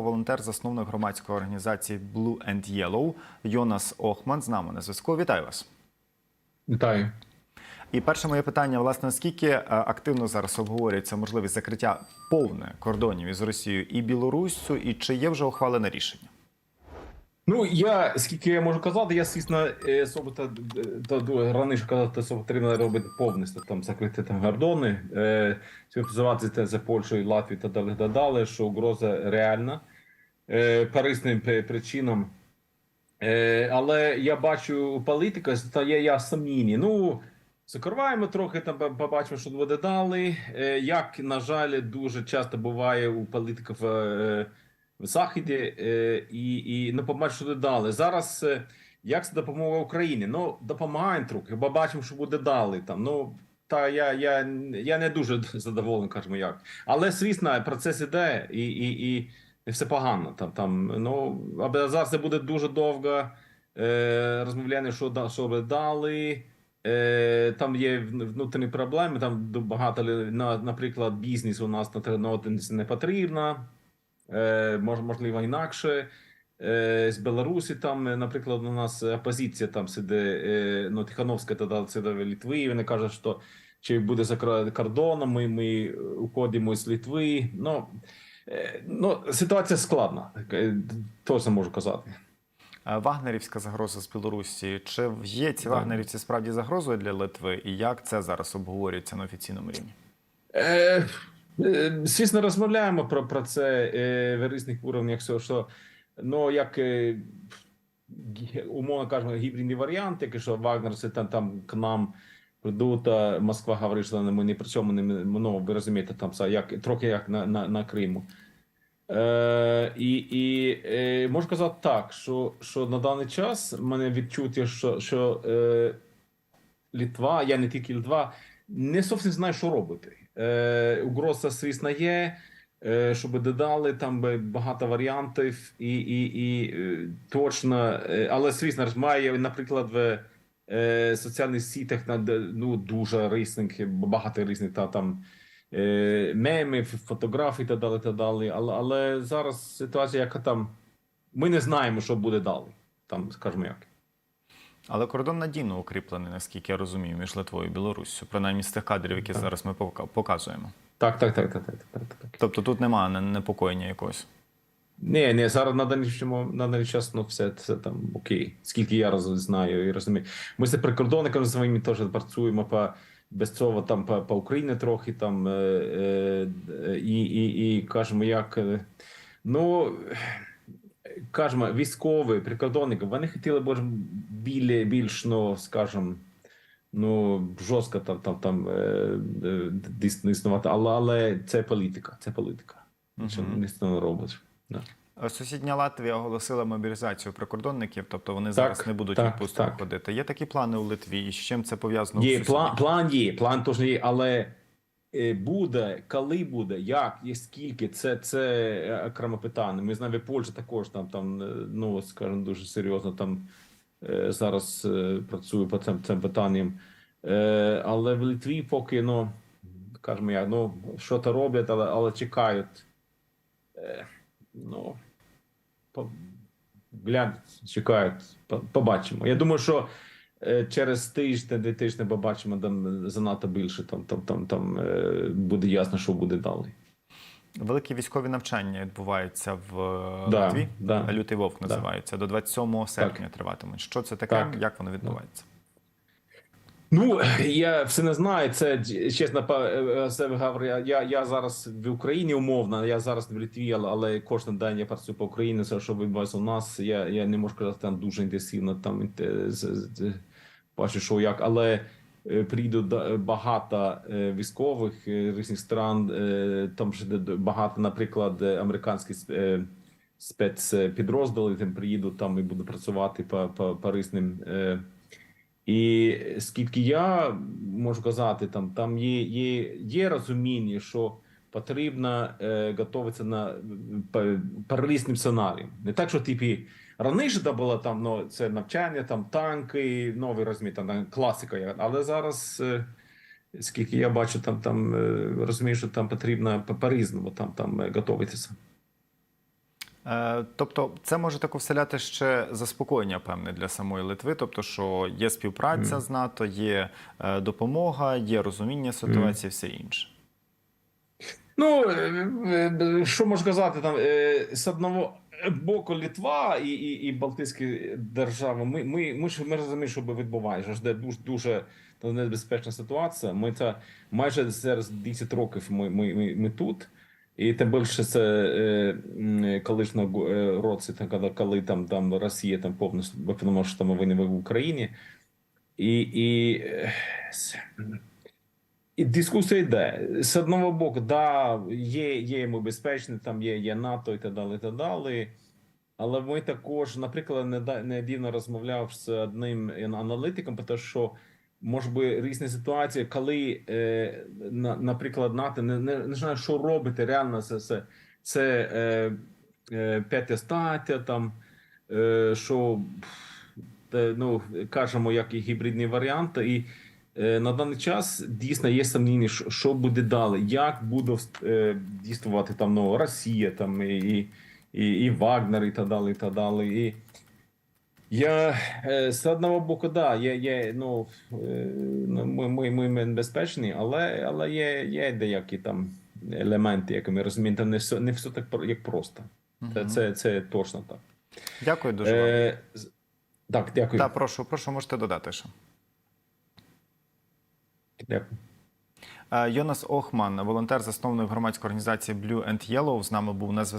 Волонтер, засновник громадської організації Blue and Yellow Йонас Охман з нами на зв'язку. Вітаю вас. Вітаю. І перше моє питання: власне, наскільки е, активно зараз обговорюється можливість закриття повне кордонів із Росією і Білоруссю, і чи є вже ухвалене рішення? Ну я скільки я можу казати, я звісно е, особо та, раніше казати, що потрібно робити повністю там закрити там кордони, е, співпрацювати за Польщею, Латвією та далі та далі, що угроза реальна е, по причинам. Е, але я бачу політика стає я сумнівні. Ну закриваємо трохи там, побачимо, що буде. Е, як на жаль, дуже часто буває у політиків. Е, в Заході е, і, і ну, побачимо, що буде далі. Зараз е, як це допомога Україні? Ну, допомагаємо трохи, бо бачимо, що буде далі. Там. Ну, та я, я, я не дуже задоволений, кажемо як. Але, звісно, процес іде і, і, і все погано. Там, там, ну, аби зараз це буде дуже довго е, розмовляння, що, да- що буде далі. Е, там є вн- внутрішні проблеми, там багато, на, наприклад, бізнес у нас на не потрібно е, мож, можливо інакше. Е, з Білорусі там, наприклад, у нас опозиція там сиде, е, ну, Тихановська тоді сиде в Литві, і вони кажуть, що чи буде закрити кордоном, ми, ми уходимо з Литви. Ну, ну, ситуація складна, е, точно можу казати. Е, Вагнерівська загроза з Білорусі. Чи є ці вагнерівці справді загрозою для Литви? І як це зараз обговорюється на офіційному рівні? Е, е, Звісно, розмовляємо про, про це е, в різних уровнях, що, що ну, як е, умовно кажемо, гібридний варіант, який що Вагнер це там, там к нам прийдуть, а Москва говорить, що ми ні при цьому не ну, ви розумієте, там як трохи як на, на, на Криму. Е, і і е, можу казати так, що, що на даний час в мене відчуття, що, що е, Літва, я не тільки Літва, не зовсім знаю, що робити. Е, угроза, звісно, є. Е, щоб додали там багато варіантів, і, і, і е, точно, е, але звісно має, наприклад, в е, соціальних сітях на ну, дуже різних, багато різних та там е, мемів, фотографій та далі, та далі. Але, але зараз ситуація, яка там ми не знаємо, що буде далі. Там, скажімо як. Але кордон надійно укріплений, наскільки я розумію, між Литвою і Білоруссю, принаймні з тих кадрів, які Так. зараз ми показуємо. Так, так, так, так, так, так, так. Тобто тут немає не- непокоєння якогось. Ні, ні, зараз на даний, на даний час ну, все це там окей. Скільки я роз, знаю і розумію. Ми з прикордонниками своїми теж працюємо по без цього там по, по Україні трохи там е, е, і, і, і кажемо, як е, ну. Кажемо, військові прикордонники, вони хотіли б більш, більш ну, скажімо, ну, жорстко там, там, там е, е, існувати, але, але це політика, це політика. Що Мгм. ніхто не робить. Да. Сусідня Латвія оголосила мобілізацію прикордонників, тобто вони зараз не будуть так, відпустку так. ходити. Є такі плани у Литві, і з чим це пов'язано? Є план, план є, план теж є, але е, буде, коли буде, як, і скільки, це, це е, окреме питання. Ми знаємо, Польща також там, там, е, ну, скажімо, дуже серйозно там зараз працює по цим, цим питанням. Але в Литві поки, ну, скажімо, як, ну, що то роблять, але, але чекають. Ну, по, глянуть, чекають, по- побачимо. Я думаю, що е, через тиждень, дві тижні побачимо там занадто більше. Там, там, там, там е, буде ясно, що буде далі. Великі військові навчання відбуваються в е, Да, Литві. да. Лютий вовк Да. називається. До 27 серпня триватимуть. Що це таке? Так. Як воно відбувається? Ну я все не знаю. Це чесно па- е, себе говорю. Я, я зараз в Україні умовно. Я зараз в Литві, але, кожен день я працюю по Україні. Це що відбувається у нас. Я, я не можу казати там дуже інтенсивно. Там е, бачу, що як, але е, приїду багато е, військових е, різних стран. е, Там ще багато, наприклад, е, американських е, спецпідрозділи. Там приїду там і буду працювати по, по, по різним. Е, і скільки я можу казати, там там є, є, є розуміння, що потрібно е, готуватися на по, по різним. Не так, що типі раніше було там ну, це навчання, там танки, новий розмір, там класика. Але зараз, е, скільки я бачу, там там е, розумію, що там потрібно по- по-різному там, там е, готуватися. Е, Тобто, це може тако вселяти ще заспокоєння певне для самої Литви. Тобто, що є співпраця з НАТО, є е, допомога, є розуміння ситуації, все інше. Ну, е, що можна казати, там з одного боку Літва і, і, і Балтійські держави. Ми, ми, ми ж ми розуміємо, що відбувається. Ж де дуже дуже небезпечна ситуація. Ми це майже зараз 10 років. Ми, ми, ми, ми тут. І тим більше це е, м, колишнього е, році, коли, коли там, там Росія там повністю там війни в Україні. І, і, е, і дискусія йде. З одного боку, да, є, є ми безпечні, там є, є НАТО і так далі, і так далі. Але ми також, наприклад, неда- недавно розмовляв з одним аналітиком, про те, що може би різні ситуації, коли, е, на, наприклад, НАТО не, не, не знає, що робити реально. Це, це, це е, е, п'яте стаття, там, е, що е, ну, кажемо, як і гібридні варіанти. І е, на даний час дійсно є сумнівні, що, буде далі, як буде е, дійствувати там ну, Росія, там і, і, і Вагнер, і так далі, і так далі. І я е, з одного боку, да, є, є, ну, е, ну, ми, ми, ми, ми безпечні, але, але є, є деякі там елементи, які ми розуміємо, там не все, не все так як просто. Це, це, це точно так. Дякую дуже. Е, з- так, дякую. Так, прошу, прошу, можете додати ще. дякую. Е, Йонас Охман, волонтер, засновник громадської організації Blue and Yellow, з нами був на зв'язку.